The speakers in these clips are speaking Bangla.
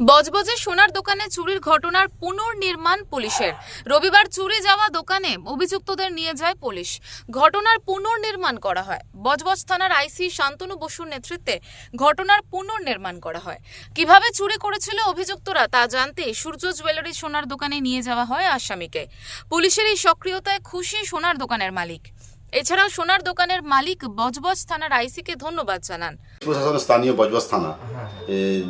বজবজে সোনার দোকানে চুরির ঘটনার পুনর্নির্মাণ পুলিশের। রবিবার চুরি যাওয়া দোকানে অভিযুক্তদের নিয়ে যায় পুলিশ। ঘটনার পুনর্নির্মাণ করা হয়। বজবজ থানার আইসি শান্তনু বসুর নেতৃত্বে ঘটনার পুনর্নির্মাণ করা হয়। কীভাবে চুরি করেছিল অভিযুক্তরা তা জানতে সূর্য জুয়েলারি সোনার দোকানে নিয়ে যাওয়া হয় আসামিকে। পুলিশের এই সক্রিয়তায় খুশি সোনার দোকানের মালিক। এছাড়াও সোনার দোকানের মালিক বজবজ থানার আইসিকে ধন্যবাদ জানান। প্রশাসন স্থানীয় বজবজ থানা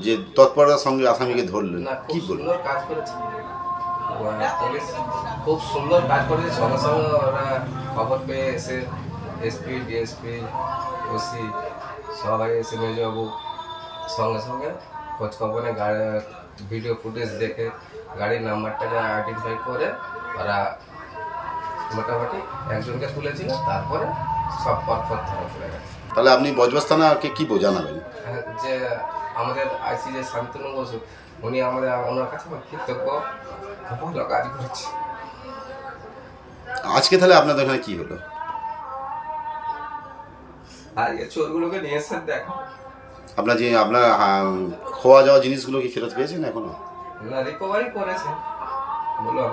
যে তৎপরতার সঙ্গে আসামিকে ধরলেন না কি খুব বলবেন কাজ করেছে। মানে পুলিশ খুব সুন্দর কাজ করেছে সঙ্গে সঙ্গে ওরা খবর পেয়ে এসে এসপি ডিএসপি ওসি সবাই এসে মেজবাবু সঙ্গে সঙ্গে খোঁজ খবরে গাড়ি ভিডিও ফুটেজ দেখে গাড়ির নাম্বারটাকে আইডেন্টিফাই করে ওরা মোটামুটি একজনকে তুলেছিল তারপরে সব পরপর ধরা পড়ে গেছে। তাহলে আপনি বজবজ থানাকে কি জানাবেন? হ্যাঁ, যে আমাদের আইসি যে শান্তনু বসু উনি আমাদের ওনার কাছে আমার কৃতজ্ঞ। ভালো কাজ করেছে। আজকে তাহলে আপনাদের ওখানে কি হলো? এই চোরগুলোকে নিয়ে এসে দেখো। আপনার যে আপনার খোয়া যাওয়া জিনিসগুলো কি ফেরত পেয়েছেন এখনও? না রিকভারি করেছে। বললাম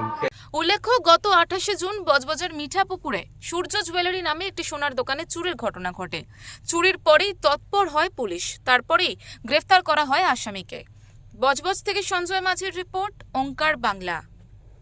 উল্লেখ্য, গত আঠাশে জুন বজবজের মিঠাপুকুরে সূর্য জুয়েলারি নামে একটি সোনার দোকানে চুরির ঘটনা ঘটে। চুরির পরেই তৎপর হয় পুলিশ। তারপরেই গ্রেফতার করা হয় আসামিকে। বজবজ থেকে সঞ্জয় মাঝির রিপোর্ট, ওঙ্কার বাংলা।